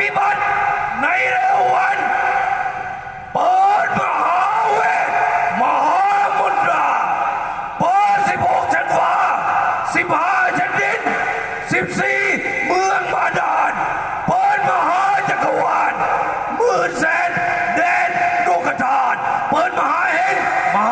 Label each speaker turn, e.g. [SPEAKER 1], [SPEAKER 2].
[SPEAKER 1] พิบัติในเร็ววันเปิดมหาเวทมหามนตราเปิดสิบหกชั้นฟ้าสิบห้าชั้นดินสิบสี่เมืองบาดาลเปิดมหาจักรวาลหมื่นแสนแดนโลกธาตุเปิดมหาเห็นมหา